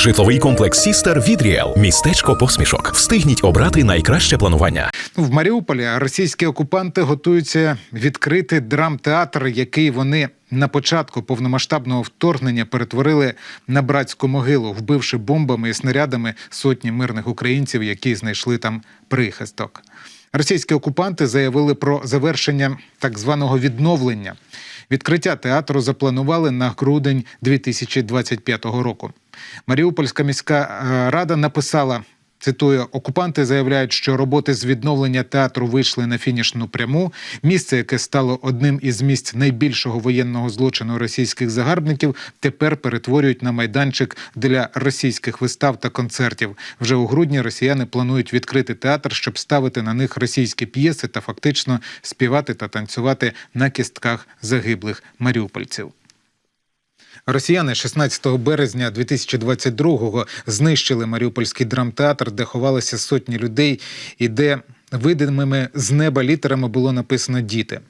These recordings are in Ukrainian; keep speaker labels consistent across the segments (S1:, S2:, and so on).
S1: Житловий комплекс Сістер від Ріел. Містечко посмішок. Встигніть обрати найкраще планування.
S2: Ну, В Маріуполі російські окупанти готуються відкрити драмтеатр, який вони на початку повномасштабного вторгнення перетворили на братську могилу, вбивши бомбами і снарядами сотні мирних українців, які знайшли там прихисток. Російські окупанти заявили про завершення так званого відновлення. Відкриття театру запланували на грудень 2025 року. Маріупольська міська е, рада написала. Цитую, окупанти заявляють, що роботи з відновлення театру вийшли на фінішну пряму. Місце, яке стало одним із місць найбільшого воєнного злочину російських загарбників, тепер перетворюють на майданчик для російських вистав та концертів. Вже у грудні росіяни планують відкрити театр, щоб ставити на них російські п'єси та фактично співати та танцювати на кістках загиблих маріупольців. Росіяни 16 березня 2022-го знищили Маріупольський драмтеатр, де ховалися сотні людей, і де видимими з неба літерами було написано діти.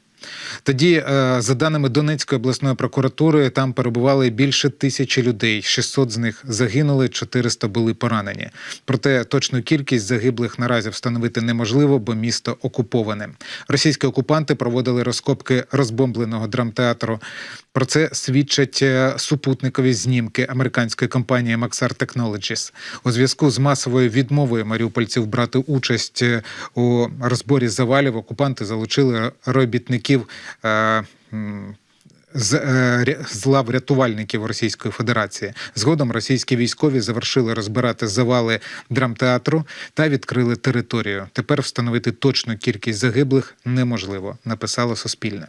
S2: Тоді, е, за даними Донецької обласної прокуратури, там перебували більше тисячі людей. 600 з них загинули, 400 були поранені. Проте точну кількість загиблих наразі встановити неможливо, бо місто окуповане. Російські окупанти проводили розкопки розбомбленого драмтеатру. Про це свідчать е, супутникові знімки американської компанії Maxar Technologies. У зв'язку з масовою відмовою маріупольців брати участь е, у розборі завалів. Окупанти залучили робітників. Е, з, е, з лав рятувальників Російської Федерації згодом російські військові завершили розбирати завали драмтеатру та відкрили територію. Тепер встановити точну кількість загиблих неможливо. Написало Суспільне.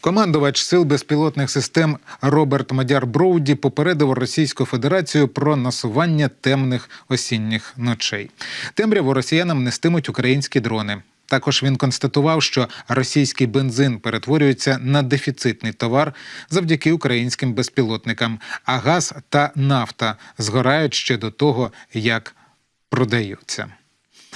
S2: Командувач сил безпілотних систем Роберт Мадяр Броуді попередив Російську Федерацію про насування темних осінніх ночей. Темряву росіянам нестимуть українські дрони. Також він констатував, що російський бензин перетворюється на дефіцитний товар завдяки українським безпілотникам, а газ та нафта згорають ще до того, як продаються.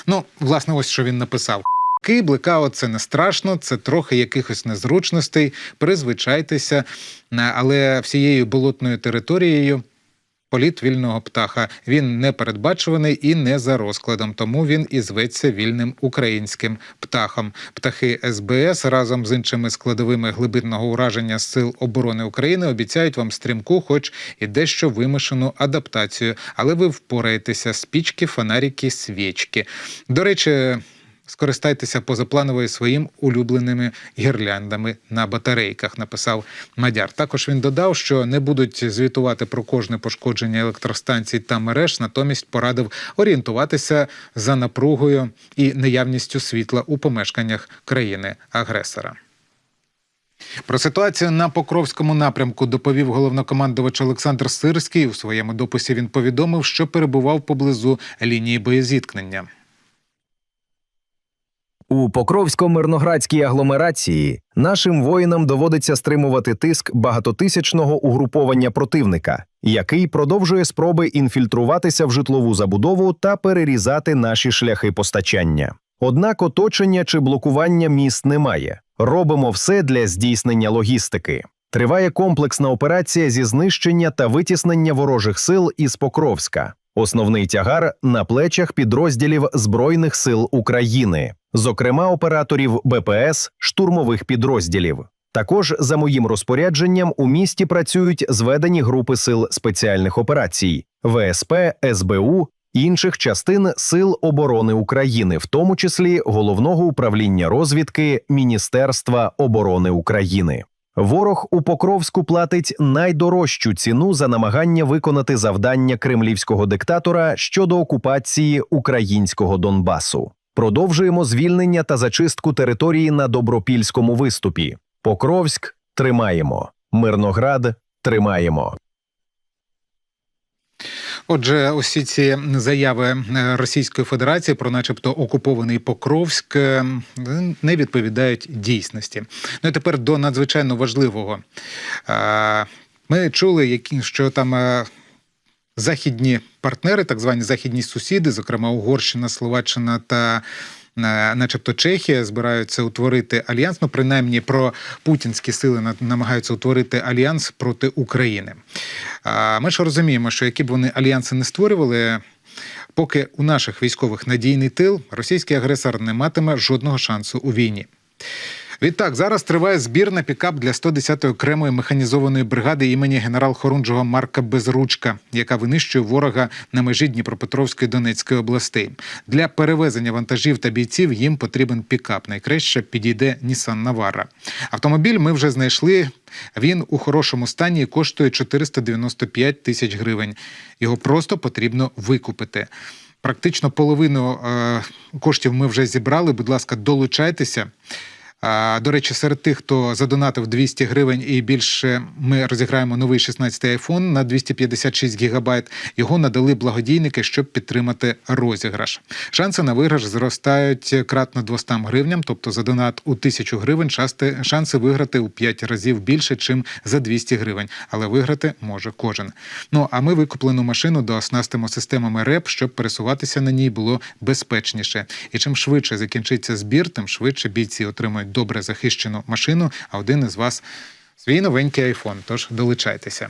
S2: Ну, власне, ось що він написав. Ки, блекаут це не страшно, це трохи якихось незручностей. Призвичайтеся, але всією болотною територією. Політ вільного птаха він не передбачуваний і не за розкладом, тому він і зветься вільним українським птахом. Птахи СБС разом з іншими складовими глибинного ураження сил оборони України обіцяють вам стрімку, хоч і дещо вимушену адаптацію, але ви впораєтеся спічки, фонарики, свічки. До речі. Скористайтеся позаплановою своїм улюбленими гірляндами на батарейках, написав Мадяр. Також він додав, що не будуть звітувати про кожне пошкодження електростанцій та мереж, натомість порадив орієнтуватися за напругою і наявністю світла у помешканнях країни-агресора. Про ситуацію на Покровському напрямку доповів головнокомандувач Олександр Сирський. У своєму дописі він повідомив, що перебував поблизу лінії боєзіткнення.
S3: У Покровсько-мирноградській агломерації нашим воїнам доводиться стримувати тиск багатотисячного угруповання противника, який продовжує спроби інфільтруватися в житлову забудову та перерізати наші шляхи постачання. Однак оточення чи блокування міст немає. Робимо все для здійснення логістики. Триває комплексна операція зі знищення та витіснення ворожих сил із Покровська. Основний тягар на плечах підрозділів Збройних сил України, зокрема операторів БПС, штурмових підрозділів. Також за моїм розпорядженням у місті працюють зведені групи сил спеціальних операцій ВСП, СБУ, інших частин Сил оборони України, в тому числі головного управління розвідки Міністерства оборони України. Ворог у Покровську платить найдорожчу ціну за намагання виконати завдання кремлівського диктатора щодо окупації українського Донбасу. Продовжуємо звільнення та зачистку території на добропільському виступі. Покровськ тримаємо. Мирноград тримаємо.
S2: Отже, усі ці заяви е, Російської Федерації про, начебто, окупований Покровськ е, не відповідають дійсності. Ну і тепер до надзвичайно важливого. Е, Ми чули, що там. Західні партнери, так звані західні сусіди, зокрема Угорщина, Словаччина та начебто Чехія, збираються утворити альянс. Ну, принаймні, про путінські сили на- намагаються утворити альянс проти України. Ми ж розуміємо, що які б вони альянси не створювали. Поки у наших військових надійний тил, російський агресор не матиме жодного шансу у війні. Відтак, зараз триває збір на пікап для 110-ї окремої механізованої бригади імені генерал-хорунжого Марка Безручка, яка винищує ворога на межі Дніпропетровської Донецької областей. Для перевезення вантажів та бійців їм потрібен пікап. Найкраще підійде Нісан Навара. Автомобіль ми вже знайшли. Він у хорошому стані і коштує 495 тисяч гривень. Його просто потрібно викупити. Практично половину е, коштів ми вже зібрали. Будь ласка, долучайтеся. До речі, серед тих, хто задонатив 200 гривень і більше, ми розіграємо новий 16-й айфон на 256 гігабайт. Його надали благодійники, щоб підтримати розіграш. Шанси на виграш зростають кратно 200 гривням, тобто за донат у 1000 гривень шанси виграти у 5 разів більше, чим за 200 гривень. Але виграти може кожен. Ну а ми викуплену машину дооснастимо системами РЕП, щоб пересуватися на ній було безпечніше. І чим швидше закінчиться збір, тим швидше бійці отримають добре захищену машину. А один із вас свій новенький айфон. Тож долучайтеся.